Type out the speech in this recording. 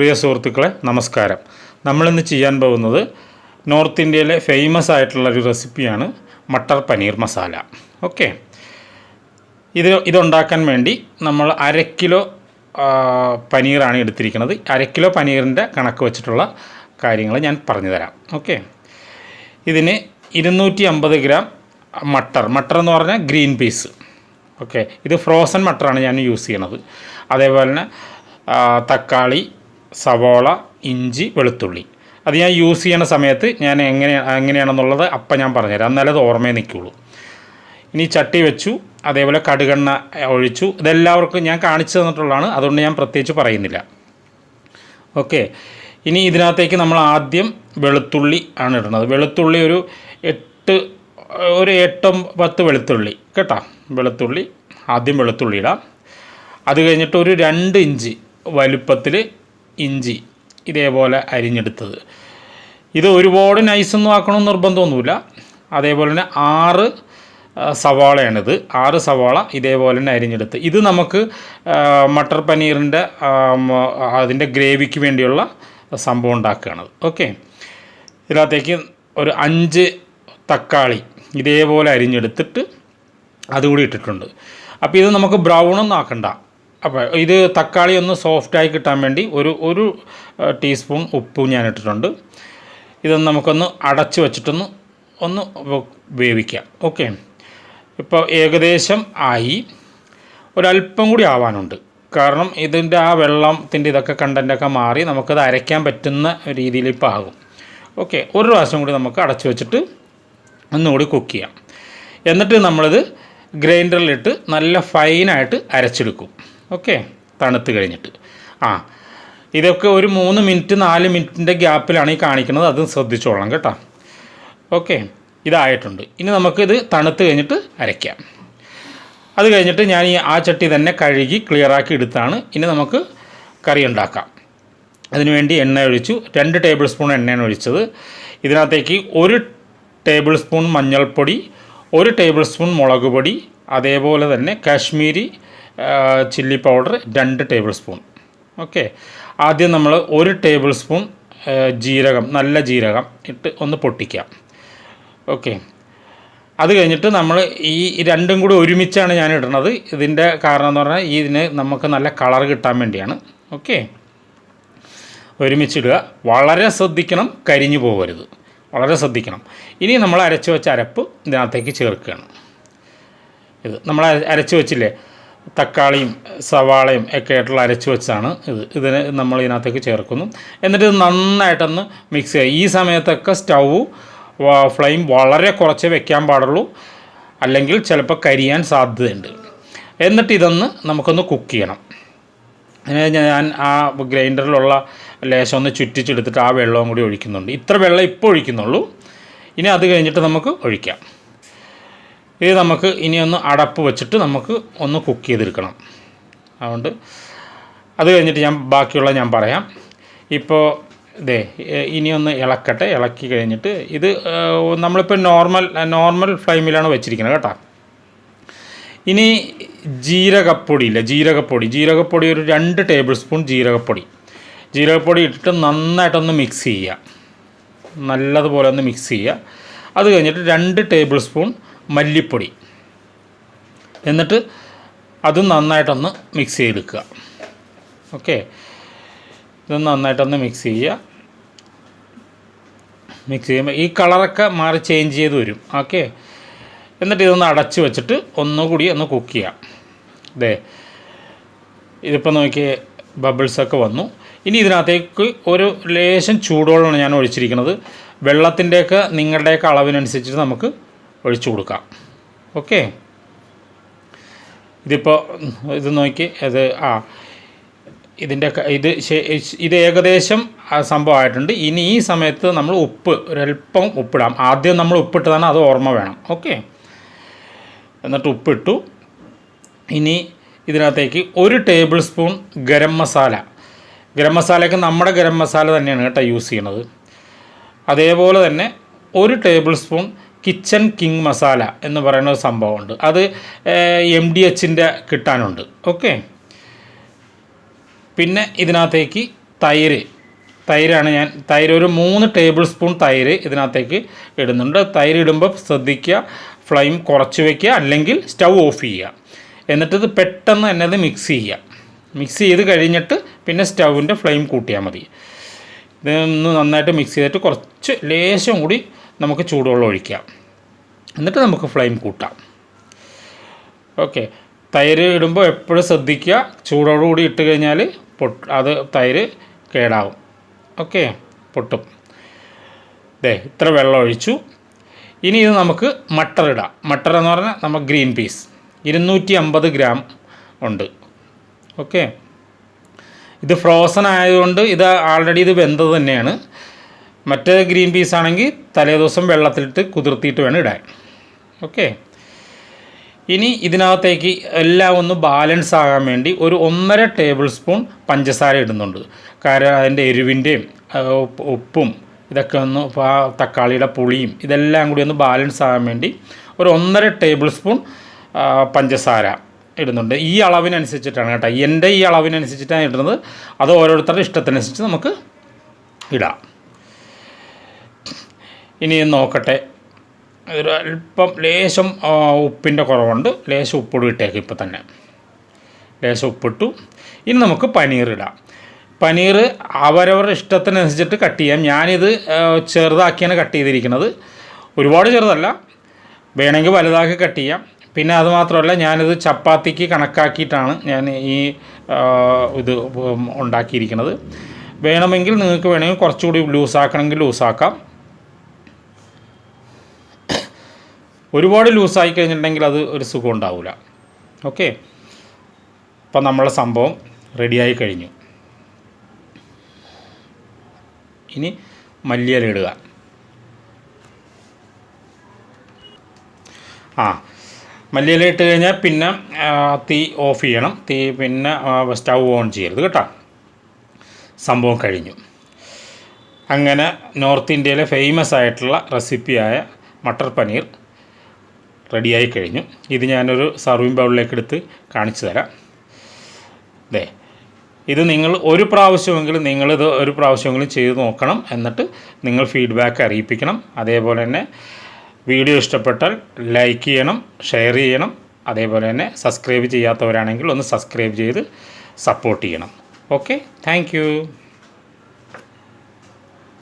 പ്രിയ സുഹൃത്തുക്കളെ നമസ്കാരം. നമ്മളിന്ന് ചെയ്യാൻ പോകുന്നത് നോർത്ത് ഇന്ത്യയിലെ ഫേമസ് ആയിട്ടുള്ള ഒരു റെസിപ്പിയാണ് മട്ടർ പനീർ മസാല. ഓക്കെ ഇത് ഇതുണ്ടാക്കാൻ വേണ്ടി നമ്മൾ അര കിലോ പനീറാണ് എടുത്തിരിക്കുന്നത്. അര കിലോ പനീറിന്റെ കണക്ക് വെച്ചിട്ടുള്ള കാര്യങ്ങൾ ഞാൻ പറഞ്ഞു തരാം ഓക്കെ ഇതിന് ഇരുന്നൂറ്റി അമ്പത് ഗ്രാം മട്ടർ. മട്ടർ എന്ന് പറഞ്ഞാൽ ഗ്രീൻ പീസ്. ഓക്കെ ഇത് ഫ്രോസൺ മട്ടറാണ് ഞാൻ യൂസ് ചെയ്യണത് അതേപോലെ തന്നെ തക്കാളി സവോള ഇഞ്ചി വെളുത്തുള്ളി. അത് ഞാൻ യൂസ് ചെയ്യണ സമയത്ത് ഞാൻ എങ്ങനെ എങ്ങനെയാണെന്നുള്ളത് അപ്പം ഞാൻ പറഞ്ഞുതരാം. എന്നാലേ അത് ഓർമ്മയിൽ നിൽക്കുള്ളൂ ഇനി ചട്ടി വെച്ചു അതേപോലെ കടുകെണ്ണ ഒഴിച്ചു. ഇതെല്ലാവർക്കും ഞാൻ കാണിച്ചു തന്നിട്ടുള്ളതാണ്. അതുകൊണ്ട് ഞാൻ പ്രത്യേകിച്ച് പറയുന്നില്ല. ഓക്കെ. ഇനി ഇതിനകത്തേക്ക് നമ്മൾ ആദ്യം വെളുത്തുള്ളി ആണ് ഇടുന്നത്. വെളുത്തുള്ളി ഒരു എട്ട് ഒരു എട്ടും പത്ത് വെളുത്തുള്ളി. കേട്ടോ? വെളുത്തുള്ളി. ആദ്യം വെളുത്തുള്ളി ഇടാം. അത് കഴിഞ്ഞിട്ട് ഒരു രണ്ട് ഇഞ്ച് വലുപ്പത്തിൽ ഇഞ്ചി ഇതേപോലെ അരിഞ്ഞെടുത്തത്. ഇത് ഒരുപാട് നൈസൊന്നും ആക്കണമെന്ന് നിർബന്ധമൊന്നുമില്ല. അതേപോലെ തന്നെ ആറ് സവാളയാണിത്. ആറ് സവാള ഇതേപോലെ തന്നെ അരിഞ്ഞെടുത്ത്. ഇത് നമുക്ക് മട്ടർ പനീറിന്റെ അതിന്റെ ഗ്രേവിക്ക് വേണ്ടിയുള്ള സംഭവം ഉണ്ടാക്കുകയാണത് ഓക്കെ. ഇതിനകത്തേക്ക് ഒരു അഞ്ച് തക്കാളി ഇതേപോലെ അരിഞ്ഞെടുത്തിട്ട് അതുകൂടി ഇട്ടിട്ടുണ്ട്. അപ്പോൾ ഇത് നമുക്ക് ബ്രൗണൊന്നും ആക്കണ്ട. അപ്പോൾ ഇത് തക്കാളി ഒന്ന് സോഫ്റ്റായി കിട്ടാൻ വേണ്ടി ഒരു ഒരു ടീസ്പൂൺ ഉപ്പും ഞാൻ ഇട്ടിട്ടുണ്ട്. ഇതൊന്ന് നമുക്കൊന്ന് അടച്ച് വെച്ചിട്ടൊന്ന് ഒന്ന് വേവിക്കാം. ഓക്കെ ഇപ്പോൾ ഏകദേശം ആയി. ഒരല്പം കൂടി ആവാനുണ്ട്. കാരണം ഇതിന്റെ ആ വെള്ളത്തിന്റെ ഇതൊക്കെ കണ്ടന്റൊക്കെ മാറി നമുക്കത് അരയ്ക്കാൻ പറ്റുന്ന രീതിയിൽ ഇപ്പം ആകും. ഓക്കെ ഒരു പ്രാവശ്യം കൂടി നമുക്ക് അടച്ചു വെച്ചിട്ട് ഒന്നുകൂടി കുക്ക് ചെയ്യാം. എന്നിട്ട് നമ്മളിത് ഗ്രൈൻഡറിലിട്ട് നല്ല ഫൈനായിട്ട് അരച്ചെടുക്കും. ഓക്കെ. തണുത്ത് കഴിഞ്ഞിട്ട്. ആ. ഇതൊക്കെ ഒരു മൂന്ന് മിനിറ്റ് നാല് മിനിറ്റിന്റെ ഗ്യാപ്പിലാണ് ഈ കാണിക്കുന്നത്. അത് ശ്രദ്ധിച്ചോളാം കേട്ടോ. ഓക്കെ. ഇതായിട്ടുണ്ട്. ഇനി നമുക്കിത് തണുത്ത് കഴിഞ്ഞിട്ട് അരയ്ക്കാം. അത് കഴിഞ്ഞിട്ട് ഞാൻ ഈ ആ ചട്ടി തന്നെ കഴുകി ക്ലിയറാക്കി എടുത്താണ്. ഇനി നമുക്ക് കറി ഉണ്ടാക്കാം. അതിനുവേണ്ടി എണ്ണ ഒഴിച്ചു. രണ്ട് ടേബിൾ സ്പൂൺ എണ്ണയാണ് ഒഴിച്ചത്. ഇതിനകത്തേക്ക് ഒരു ടേബിൾ സ്പൂൺ മഞ്ഞൾപ്പൊടി ഒരു ടേബിൾ സ്പൂൺ മുളക് പൊടി അതേപോലെ തന്നെ കാശ്മീരി ചില്ലി പൗഡർ രണ്ട് ടേബിൾ സ്പൂൺ ഓക്കെ ആദ്യം നമ്മൾ ഒരു ടേബിൾ സ്പൂൺ ജീരകം നല്ല ജീരകം ഇട്ട് ഒന്ന് പൊട്ടിക്കാം. ഓക്കെ അത് കഴിഞ്ഞിട്ട് നമ്മൾ ഈ രണ്ടും കൂടി ഒരുമിച്ചാണ് ഞാൻ ഇടുന്നത് ഇതിന്റെ കാരണം എന്ന് പറഞ്ഞാൽ ഇതിന് നമുക്ക് നല്ല കളർ കിട്ടാൻ വേണ്ടിയാണ്. ഓക്കെ ഒരുമിച്ചിടുക. വളരെ ശ്രദ്ധിക്കണം കരിഞ്ഞു പോകരുത്. വളരെ ശ്രദ്ധിക്കണം. ഇനി നമ്മൾ അരച്ചു വെച്ച അരപ്പ് ഇതിനകത്തേക്ക് ചേർക്കുകയാണ്. ഇത് നമ്മൾ അരച്ചു വെച്ചില്ലേ? തക്കാളിയും സവാളയും ഒക്കെ ആയിട്ടുള്ള അരച്ച് വെച്ചാണ് ഇത്. ഇതിന് നമ്മൾ ഇതിനകത്തേക്ക് ചേർക്കുന്നു. എന്നിട്ട് ഇത് നന്നായിട്ടൊന്ന് മിക്സ് ചെയ്യുക. ഈ സമയത്തൊക്കെ സ്റ്റൗ ഫ്ലെയിം വളരെ കുറച്ച് വെക്കാൻ പാടുള്ളൂ. അല്ലെങ്കിൽ ചിലപ്പോൾ കരിയാൻ സാധ്യതയുണ്ട്. എന്നിട്ട് ഇതൊന്ന് നമുക്കൊന്ന് കുക്ക് ചെയ്യണം. ഞാൻ ആ ഗ്രൈൻഡറിലുള്ള ലേശം ഒന്ന് ചുറ്റിച്ചെടുത്തിട്ട് ആ വെള്ളവും കൂടി ഒഴിക്കുന്നുണ്ട്. ഇത്ര വെള്ളം ഇപ്പോൾ ഒഴിക്കുന്നുള്ളൂ. ഇനി അത് കഴിഞ്ഞിട്ട് നമുക്ക് ഒഴിക്കാം. ഇത് നമുക്ക് ഇനി ഒന്ന് അടപ്പ് വെച്ചിട്ട് നമുക്ക് ഒന്ന് കുക്ക് ചെയ്തെടുക്കണം. അതുകൊണ്ട് അത് കഴിഞ്ഞിട്ട് ഞാൻ ബാക്കിയുള്ള ഞാൻ പറയാം. ഇപ്പോൾ ഇതേ ഇനിയൊന്ന് ഇളക്കട്ടെ. ഇളക്കി കഴിഞ്ഞിട്ട് ഇത് നമ്മളിപ്പോൾ നോർമൽ നോർമൽ ഫ്ലെയിമിലാണ് വെച്ചിരിക്കുന്നത് കേട്ടോ. ഇനി ജീരകപ്പൊടി ഇല്ല? ജീരകപ്പൊടി. ജീരകപ്പൊടി ഒരു രണ്ട് ടേബിൾ സ്പൂൺ ജീരകപ്പൊടി. ജീരകപ്പൊടി ഇട്ടിട്ട് നന്നായിട്ടൊന്ന് മിക്സ് ചെയ്യുക. നല്ലതുപോലെ ഒന്ന് മിക്സ് ചെയ്യുക. അത് കഴിഞ്ഞിട്ട് രണ്ട് ടേബിൾ സ്പൂൺ മല്ലിപ്പൊടി. എന്നിട്ട് അത് നന്നായിട്ടൊന്ന് മിക്സ് ചെയ്തെടുക്കുക. ഓക്കെ ഇത് നന്നായിട്ടൊന്ന് മിക്സ് ചെയ്യുക. മിക്സ് ചെയ്യുമ്പോൾ ഈ കളറൊക്കെ മാറി ചേഞ്ച് ചെയ്ത് വരും. ഓക്കെ എന്നിട്ട് ഇതൊന്ന് അടച്ച് വെച്ചിട്ട് ഒന്നുകൂടി ഒന്ന് കുക്ക് ചെയ്യാം. ഇതേ ഇതിപ്പോൾ നോക്കി ബബിൾസൊക്കെ വന്നു. ഇനി ഇതിനകത്തേക്ക് ഒരു ലേശം ചൂടോളമാണ് ഞാൻ ഒഴിച്ചിരിക്കുന്നത്. വെള്ളത്തിന്റെയൊക്കെ നിങ്ങളുടെയൊക്കെ അളവിനനുസരിച്ചിട്ട് നമുക്ക് ഒഴിച്ചു കൊടുക്കാം. ഓക്കെ? ഇതിപ്പോൾ ഇത് നോക്കി അത് ആ ഇതിന്റെ ഇത് ഇത് ഏകദേശം സംഭവമായിട്ടുണ്ട്. ഇനി ഈ സമയത്ത് നമ്മൾ ഉപ്പ് ഒരല്പം ഉപ്പിടാം. ആദ്യം നമ്മൾ ഉപ്പിട്ടതാണ് അത് ഓർമ്മ വേണം. ഓക്കെ? എന്നിട്ട് ഉപ്പിട്ടു. ഇനി ഇതിനകത്തേക്ക് ഒരു ടേബിൾ സ്പൂൺ ഗരം മസാല. ഗരം മസാലയ്ക്ക് നമ്മുടെ ഗരം മസാല തന്നെയാണ് കേട്ടോ യൂസ് ചെയ്യണത് അതേപോലെ തന്നെ ഒരു tablespoon kitchen king masala എന്ന് പറയുന്ന ഒരു സംഭവമുണ്ട്. അത് എം ഡി എച്ചിന്റെ കിട്ടാനുണ്ട്. ഓക്കെ? പിന്നെ ഇതിനകത്തേക്ക് തൈര്. തൈരാണ് ഞാൻ തൈര് ഒരു മൂന്ന് ടേബിൾ സ്പൂൺ തൈര് ഇതിനകത്തേക്ക് ഇടുന്നുണ്ട്. തൈര് ഇടുമ്പോൾ ശ്രദ്ധിക്കുക ഫ്ലെയിം കുറച്ച് വയ്ക്കുക അല്ലെങ്കിൽ സ്റ്റൗ ഓഫ് ചെയ്യുക. എന്നിട്ട് ഇത് പെട്ടെന്ന് തന്നെ ഇത് മിക്സ് ചെയ്യുക. മിക്സ് ചെയ്ത് കഴിഞ്ഞിട്ട് പിന്നെ സ്റ്റൗവിന്റെ ഫ്ലെയിം കൂട്ടിയാൽ മതി. ഇതൊന്ന് നന്നായിട്ട് മിക്സ് ചെയ്തിട്ട് കുറച്ച് ലേശം കൂടി നമുക്ക് ചൂടുവെള്ളം ഒഴിക്കാം. എന്നിട്ട് നമുക്ക് ഫ്ലെയിം കൂട്ടാം. ഓക്കെ തൈര് ഇടുമ്പോൾ എപ്പോഴും ശ്രദ്ധിക്കുക. ചൂടോടുകൂടി ഇട്ട് കഴിഞ്ഞാൽ പൊട്ട് അത് തൈര് കേടാവും. ഓക്കെ പൊട്ടും. ദേ ഇത്ര വെള്ളം ഒഴിച്ചു. ഇനി ഇത് നമുക്ക് മട്ടർ ഇടാം. മട്ടർ എന്ന് പറഞ്ഞാൽ നമ്മൾ ഗ്രീൻ പീസ്. ഇരുന്നൂറ്റി അമ്പത് ഗ്രാം ഉണ്ട്. ഓക്കെ ഇത് ഫ്രോസൺ ആയതുകൊണ്ട് ഇത് ആൾറെഡി ഇത് വെന്തത് തന്നെയാണ്. മറ്റേ ഗ്രീൻ പീസ് ആണെങ്കിൽ തലേദിവസം വെള്ളത്തിലിട്ട് കുതിർത്തിയിട്ട് വേണം ഇടാൻ. ഓക്കെ ഇനി ഇതിനകത്തേക്ക് എല്ലാം ഒന്ന് ബാലൻസ് ആകാൻ വേണ്ടി ഒരു ഒന്നര ടേബിൾ സ്പൂൺ പഞ്ചസാര ഇടുന്നുണ്ട്. കാരണം അതിന്റെ എരിവിന്റെയും ഉപ്പും ഇതൊക്കെ ഒന്ന് തക്കാളിയുടെ പുളിയും ഇതെല്ലാം കൂടി ഒന്ന് ബാലൻസ് ആകാൻ വേണ്ടി ഒരു ഒന്നര ടേബിൾ സ്പൂൺ പഞ്ചസാര. ഇടുന്നുണ്ട്. ഈ അളവിനനുസരിച്ചിട്ടാണ് കേട്ടോ. എന്റെ ഈ അളവിനനുസരിച്ചിട്ടാണ് ഇടുന്നത്. അത് ഓരോരുത്തരുടെ ഇഷ്ടത്തിനനുസരിച്ച് നമുക്ക് ഇടാം. ഇനി നോക്കട്ടെ. ഒരു അല്പം ലേശം ഉപ്പിന്റെ കുറവുണ്ട്. ലേശം ഉപ്പിടും ഇട്ടേക്ക് ഇപ്പം തന്നെ. ലേശം ഉപ്പിട്ടു. ഇനി നമുക്ക് പനീർ ഇടാം. പനീർ അവരവരുടെ ഇഷ്ടത്തിനനുസരിച്ചിട്ട് കട്ട് ചെയ്യാം. ഞാനിത് ചെറുതാക്കിയാണ് കട്ട് ചെയ്തിരിക്കുന്നത്. ഒരുപാട് ചെറുതല്ല. വേണമെങ്കിൽ വലുതാക്കി കട്ട് ചെയ്യാം. പിന്നെ അതുമാത്രമല്ല ഞാനിത് ചപ്പാത്തിക്ക് കണക്കാക്കിയിട്ടാണ് ഞാൻ ഈ ഇത് ഉണ്ടാക്കിയിരിക്കുന്നത്. വേണമെങ്കിൽ നിങ്ങൾക്ക് വേണമെങ്കിൽ കുറച്ചുകൂടി ലൂസാക്കണമെങ്കിൽ ലൂസാക്കാം. ഒരുപാട് ലൂസായി കഴിഞ്ഞിട്ടുണ്ടെങ്കിൽ അത് ഒരു സുഖം ഉണ്ടാവില്ല ഓക്കെ? അപ്പം നമ്മളെ സംഭവം റെഡിയായി കഴിഞ്ഞു. ഇനി മല്ലിയില ഇടുക. ആ മല്ലിയില ഇട്ട് കഴിഞ്ഞാൽ പിന്നെ തീ ഓഫ് ചെയ്യണം. തീ പിന്നെ സ്റ്റൗ ഓൺ ചെയ്യരുത് കേട്ടോ. സംഭവം കഴിഞ്ഞു. അങ്ങനെ നോർത്ത് ഇന്ത്യയിലെ ഫേമസ് ആയിട്ടുള്ള റെസിപ്പിയായ മട്ടർ പനീർ റെഡിയായി കഴിഞ്ഞു. ഇത് ഞാനൊരു സർവിംഗ് ബൗളിലേക്ക് എടുത്ത് കാണിച്ചു തരാം. അതെ ഇത് നിങ്ങൾ ഒരു പ്രാവശ്യമെങ്കിലും നിങ്ങളിത് ഒരു പ്രാവശ്യമെങ്കിലും ചെയ്ത് നോക്കണം. എന്നിട്ട് നിങ്ങൾ ഫീഡ്ബാക്ക് അറിയിപ്പിക്കണം. അതേപോലെ തന്നെ വീഡിയോ ഇഷ്ടപ്പെട്ടാൽ ലൈക്ക് ചെയ്യണം ഷെയർ ചെയ്യണം. അതേപോലെ തന്നെ സബ്സ്ക്രൈബ് ചെയ്യാത്തവരാണെങ്കിൽ ഒന്ന് സബ്സ്ക്രൈബ് ചെയ്ത് സപ്പോർട്ട് ചെയ്യണം. Okay thank